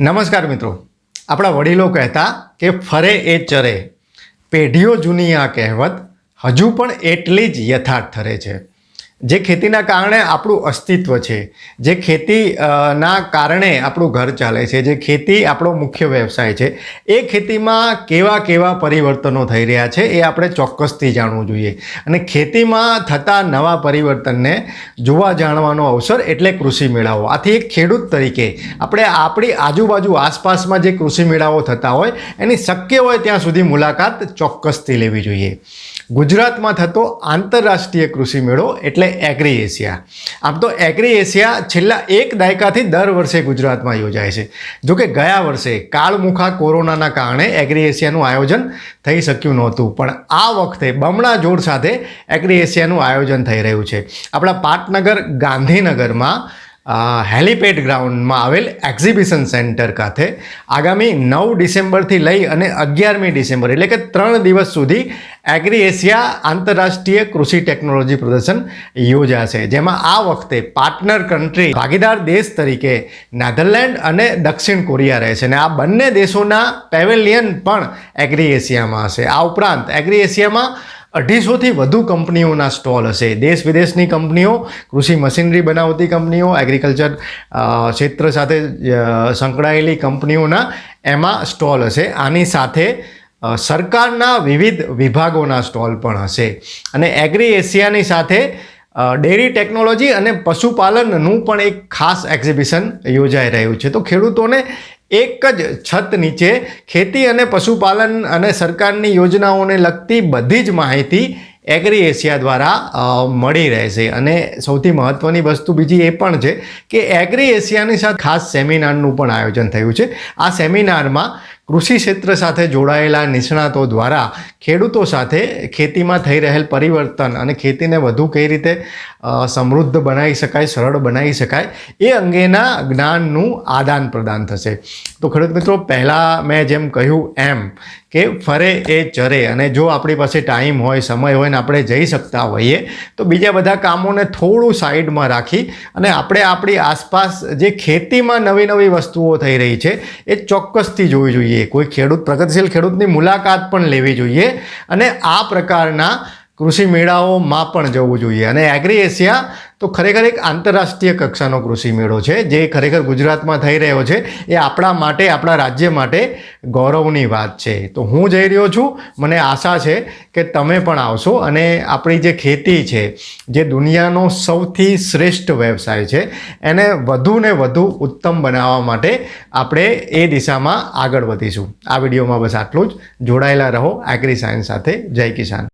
નમસ્કાર મિત્રો. આપણા વડીલો કહેતા કે ફરે એ ચરે. પેઢીઓ જૂની આ કહેવત હજુ પણ એટલી જ યથાર્થ ઠરે છે. જે ખેતીના કારણે આપણું અસ્તિત્વ છે, જે ખેતી ના કારણે આપણું ઘર ચાલે છે, જે ખેતી આપણો મુખ્ય વ્યવસાય છે, એ ખેતીમાં કેવા કેવા પરિવર્તનો થઈ રહ્યા છે એ આપણે ચોક્કસથી જાણવું જોઈએ. અને ખેતીમાં થતા નવા પરિવર્તનને જોવા જાણવાનો અવસર એટલે કૃષિ મેળાઓ. આથી એક ખેડૂત તરીકે આપણે આપણી આજુબાજુ આસપાસમાં જે કૃષિ મેળાઓ થતા હોય, એની શક્ય હોય ત્યાં સુધી મુલાકાત ચોક્કસથી લેવી જોઈએ. ગુજરાતમાં થતો આંતરરાષ્ટ્રીય કૃષિ મેળો એટલે એગ્રી એશિયા આમ તો એગ્રી એશિયા છેલ્લા એક દાયકાથી દર વર્ષે ગુજરાતમાં યોજાય છે. જોકે ગયા વર્ષે કાળમુખા કોરોનાના કારણે એગ્રી એશિયાનું આયોજન થઈ શક્યું નહોતું. પણ આ વખતે બમણા જોર સાથે એગ્રી એશિયાનું આયોજન થઈ રહ્યું છે. આપણા પાટનગર ગાંધીનગરમાં હેલીપેડ ગ્રાઉન્ડમાં આવેલ એક્ઝિબિશન સેન્ટર ખાતે આગામી નવ ડિસેમ્બરથી લઈ અને અગિયારમી ડિસેમ્બર એટલે કે ત્રણ દિવસ સુધી એગ્રી એશિયા આંતરરાષ્ટ્રીય કૃષિ ટેકનોલોજી પ્રદર્શન યોજાશે. જેમાં આ વખતે પાર્ટનર કન્ટ્રી ભાગીદાર દેશ તરીકે નેધરલેન્ડ અને દક્ષિણ કોરિયા રહેશે અને આ બંને દેશોના પેવેલિયન પણ એગ્રી એશિયામાં હશે. આ ઉપરાંત એગ્રી એશિયામાં અઢીસોથી વધુ કંપનીઓના સ્ટોલ હશે. દેશ વિદેશની કંપનીઓ, કૃષિ મશીનરી બનાવતી કંપનીઓ એગ્રીકલ્ચર ક્ષેત્ર સાથે સંકળાયેલી કંપનીઓના એમાં સ્ટોલ હશે. આની સાથે સરકારના વિવિધ વિભાગોના સ્ટોલ પણ હશે. અને એગ્રી એશિયાની સાથે ડેરી ટેકનોલોજી અને પશુપાલનનું પણ એક ખાસ એક્ઝિબિશન યોજાઈ રહ્યું છે. તો ખેડૂતોને એક જ છત નીચે ખેતી અને પશુપાલન અને સરકારની યોજનાઓને લગતી બધી જ માહિતી એગ્રી એશિયા દ્વારા મળી રહેશે અને સૌથી મહત્ત્વની વસ્તુ બીજી એ પણ છે કે એગ્રી એશિયાની સાથે ખાસ સેમિનારનું પણ આયોજન થયું છે. આ સેમિનારમાં કૃષિ ક્ષેત્ર સાથે જોડાયેલા નિષ્ણાતો દ્વારા ખેડૂતો સાથે ખેતીમાં થઈ રહેલ પરિવર્તન અને ખેતીને વધુ કઈ રીતે સમૃદ્ધ બનાવી શકાય, સરળ બનાવી શકાય, એ અંગેના જ્ઞાનનું આદાન પ્રદાન થશે. તો ખેડૂત મિત્રો, પહેલાં મેં જેમ કહ્યું એમ કે ફરે એ ચરે અને જો આપણી પાસે ટાઈમ હોય, સમય હોય ને આપણે જઈ શકતા હોઈએ, તો બીજા બધા કામોને થોડું સાઈડમાં રાખી અને આપણે આપણી આસપાસ જે ખેતીમાં નવી નવી વસ્તુઓ થઈ રહી છે, એ ચોક્કસથી જોવી જોઈએ. કોઈ ખેડૂત, પ્રગતિશીલ ખેડૂતની મુલાકાત પણ લેવી જોઈએ અને આ પ્રકારના કૃષિ મેળાઓમાં પણ જવું જોઈએ. અને એગ્રી એશિયા તો ખરેખર એક આંતરરાષ્ટ્રીય કક્ષાનો કૃષિ મેળો છે, જે ખરેખર ગુજરાતમાં થઈ રહ્યો છે, એ આપણા માટે, આપણા રાજ્ય માટે ગૌરવની વાત છે. તો હું જઈ રહ્યો છું, મને આશા છે કે તમે પણ આવશો અને આપણી જે ખેતી છે, જે દુનિયાનો સૌથી શ્રેષ્ઠ વ્યવસાય છે, એને વધુ ને વધુ ઉત્તમ બનાવવા માટે આપણે એ દિશામાં આગળ વધીશું. આ વિડીયોમાં બસ આટલું જ. જોડાયેલા રહો એગ્રી સાયન્સ સાથે. જય કિસાન.